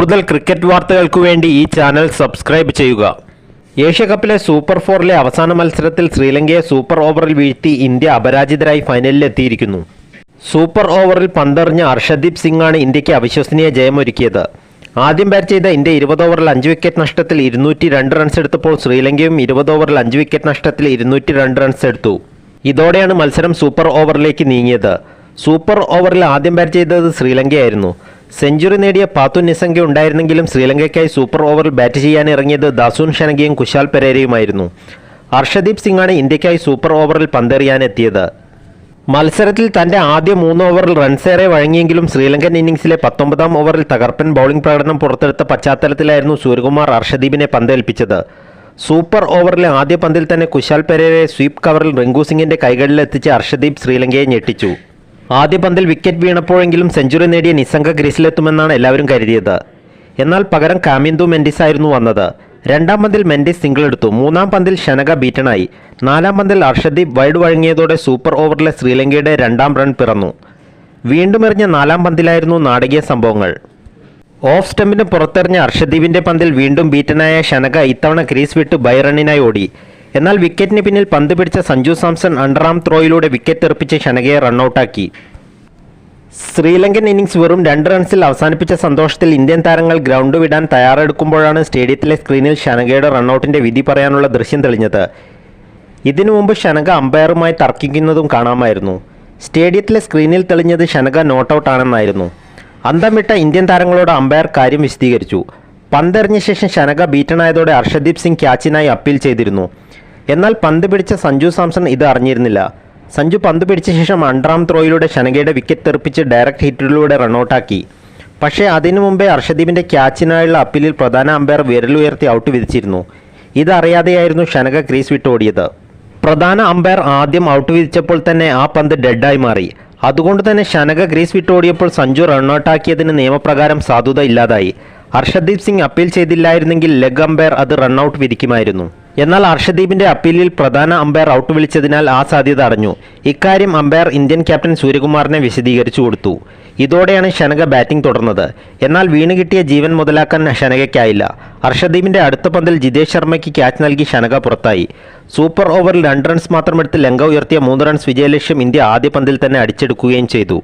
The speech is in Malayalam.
കൂടുതൽ ക്രിക്കറ്റ് വാർത്തകൾക്കു വേണ്ടി ഈ ചാനൽ സബ്സ്ക്രൈബ് ചെയ്യുക. ഏഷ്യ കപ്പിലെ സൂപ്പർ ഫോറിലെ അവസാന മത്സരത്തിൽ ശ്രീലങ്കയെ സൂപ്പർ ഓവറിൽ വീഴ്ത്തി ഇന്ത്യ അപരാജിതരായി ഫൈനലിലെത്തിയിരിക്കുന്നു സൂപ്പർ ഓവറിൽ പന്തെറിഞ്ഞ അർഷദീപ് സിംഗാണ് ഇന്ത്യയ്ക്ക് അവിശ്വസനീയ ജയമൊരുക്കിയത്. ആദ്യം ബാറ്റ് ചെയ്ത ഇന്ത്യ ഇരുപത് ഓവറിൽ അഞ്ച് വിക്കറ്റ് നഷ്ടത്തിൽ ഇരുന്നൂറ്റി രണ്ട് റൺസ് എടുത്തപ്പോൾ ശ്രീലങ്കയും ഇരുപത് ഓവറിൽ അഞ്ച് വിക്കറ്റ് നഷ്ടത്തിൽ ഇരുന്നൂറ്റി രണ്ട് റൺസ് എടുത്തു. ഇതോടെയാണ് മത്സരം സൂപ്പർ ഓവറിലേക്ക് നീങ്ങിയത്. സൂപ്പർ ഓവറിൽ ആദ്യം ബാറ്റ് ചെയ്തത് ശ്രീലങ്കയായിരുന്നു. സെഞ്ചുറി നേടിയ പാത്തു നിസംഗ ഉണ്ടായിരുന്നെങ്കിലും ശ്രീലങ്കയ്ക്കായി സൂപ്പർ ഓവറിൽ ബാറ്റ് ചെയ്യാനിറങ്ങിയത് ദാസൂൻ ഷനഗയും കുശാൽ പെരേരയുമായിരുന്നു. അർഷദീപ് സിംഗാണ് ഇന്ത്യക്കായി സൂപ്പർ ഓവറിൽ പന്തെറിയാനെത്തിയത്. മത്സരത്തിൽ തന്റെ ആദ്യ മൂന്ന് ഓവറിൽ റൺസേറെ വഴങ്ങിയെങ്കിലും ശ്രീലങ്കൻ ഇന്നിംഗ്സിലെ പത്തൊമ്പതാം ഓവറിൽ തകർപ്പൻ ബൗളിംഗ് പ്രകടനം പുറത്തെടുത്ത പശ്ചാത്തലത്തിലായിരുന്നു സൂര്യകുമാർ അർഷദീപിനെ പന്തേൽപ്പിച്ചത്. സൂപ്പർ ഓവറിലെ ആദ്യ പന്തിൽ തന്നെ കുശാൽ പെരേരെ സ്വീപ് കവറിൽ റിങ്കു സിംഗിന്റെ കൈകളിലെത്തിച്ച് അർഷദീപ് ശ്രീലങ്കയെ ഞെട്ടിച്ചു. ആദ്യ പന്തിൽ വിക്കറ്റ് വീണപ്പോഴെങ്കിലും സെഞ്ചുറി നേടിയ നിസംഗ ഗ്രീസിലെത്തുമെന്നാണ് എല്ലാവരും കരുതിയത്. എന്നാൽ പകരം കാമിന്ദു മെൻഡിസ് ആയിരുന്നു വന്നത്. രണ്ടാം പന്തിൽ മെൻഡിസ് സിംഗിൾ എടുത്തു. മൂന്നാം പന്തിൽ ഷനക ബീറ്റണായി നാലാം പന്തിൽ അർഷദീപ് വൈഡ് വഴങ്ങിയതോടെ സൂപ്പർ ഓവറിലെ ശ്രീലങ്കയുടെ രണ്ടാം റൺ പിറന്നു. വീണ്ടും എറിഞ്ഞ നാലാം പന്തിലായിരുന്നു നാടകീയ സംഭവങ്ങൾ. ഓഫ് സ്റ്റമ്പിന് പുറത്തെറിഞ്ഞ അർഷദീപിന്റെ പന്തിൽ വീണ്ടും ബീറ്റനായ ഷനക ഇത്തവണ ക്രീസ് വിട്ട് ബൈറണ്ണിനായി ഓടി. എന്നാൽ വിക്കറ്റിന് പിന്നിൽ പന്ത് പിടിച്ച സഞ്ജു സാംസൺ അണ്ടറാം ത്രോയിലൂടെ വിക്കറ്റ് തെറിപ്പിച്ച് ഷനകയെ റണ്ണൌട്ടാക്കി ശ്രീലങ്കൻ ഇന്നിംഗ്സ് വെറും രണ്ട് റൺസിൽ അവസാനിപ്പിച്ച സന്തോഷത്തിൽ ഇന്ത്യൻ താരങ്ങൾ ഗ്രൗണ്ട് വിടാൻ തയ്യാറെടുക്കുമ്പോഴാണ് സ്റ്റേഡിയത്തിലെ സ്ക്രീനിൽ ഷനകയുടെ റണ്ണൌട്ടിന്റെ വിധി പറയാനുള്ള ദൃശ്യം തെളിഞ്ഞത്. ഇതിനു മുമ്പ് ഷനക അമ്പയറുമായി തർക്കിക്കുന്നതും കാണാമായിരുന്നു. സ്റ്റേഡിയത്തിലെ സ്ക്രീനിൽ തെളിഞ്ഞത് ഷനക നോട്ടൌട്ടാണെന്നായിരുന്നു അന്തം വിട്ട ഇന്ത്യൻ താരങ്ങളോട് അമ്പയർ കാര്യം വിശദീകരിച്ചു. പന്തെറിഞ്ഞ ശേഷം ഷനക ബീറ്റണായതോടെ അർഷദീപ് സിംഗ് ക്യാച്ചിനായി അപ്പീൽ ചെയ്തിരുന്നു. എന്നാൽ പന്ത് പിടിച്ച സഞ്ജു സാംസൺ ഇത് അറിഞ്ഞിരുന്നില്ല. സഞ്ജു പന്ത് പിടിച്ച ശേഷം അണ്ടറാം ത്രോയിലൂടെ ഷനകയുടെ വിക്കറ്റ് തെറിപ്പിച്ച് ഡയറക്റ്റ് ഹിറ്റിലൂടെ റണ്ണൌട്ടാക്കി പക്ഷേ അതിനു മുമ്പേ അർഷദീപിന്റെ ക്യാച്ചിനായുള്ള അപ്പീലിൽ പ്രധാന അമ്പയർ വിരലുയർത്തി ഔട്ട് വിധിച്ചിരുന്നു. ഇതറിയാതെയായിരുന്നു ഷനക ക്രീസ് വിട്ടോടിയത് പ്രധാന അമ്പയർ ആദ്യം ഔട്ട് വിധിച്ചപ്പോൾ തന്നെ ആ പന്ത് ഡെഡായി മാറി. അതുകൊണ്ട് തന്നെ ഷനക ഗ്രീസ് വിട്ടോടിയപ്പോൾ സഞ്ജു റണ്ണൌട്ടാക്കിയതിന് നിയമപ്രകാരം സാധുത ഇല്ലാതായി. ഹർഷദീപ് സിംഗ് അപ്പീൽ ചെയ്തില്ലായിരുന്നെങ്കിൽ ലെഗ് അമ്പയർ അത് റണ്ണൌട്ട് വിധിക്കുമായിരുന്നു. എന്നാൽ അർഷദീപിന്റെ അപ്പീലിൽ പ്രധാന അമ്പയർ ഔട്ട് വിളിച്ചതിനാൽ ആ സാധ്യത അടഞ്ഞു. ഇക്കാര്യം അമ്പയർ ഇന്ത്യൻ ക്യാപ്റ്റൻ സൂര്യകുമാറിനെ വിശദീകരിച്ചു കൊടുത്തു. ഇതോടെയാണ് ഷനക ബാറ്റിംഗ് തുടർന്നത്. എന്നാൽ വീണ് കിട്ടിയ ജീവൻ മുതലാക്കാൻ ഷനകയ്ക്കായില്ല അർഷദീപിന്റെ അടുത്ത പന്തിൽ ജിതേഷ് ശർമ്മയ്ക്ക് ക്യാച്ച് നൽകി ഷനക പുറത്തായി. സൂപ്പർ ഓവറിൽ രണ്ട് റൺസ് മാത്രമെടുത്ത് ലങ്ക ഉയർത്തിയ മൂന്ന് റൺസ് വിജയലക്ഷ്യം ഇന്ത്യ ആദ്യ പന്തിൽ തന്നെ അടിച്ചെടുക്കുകയും ചെയ്തു.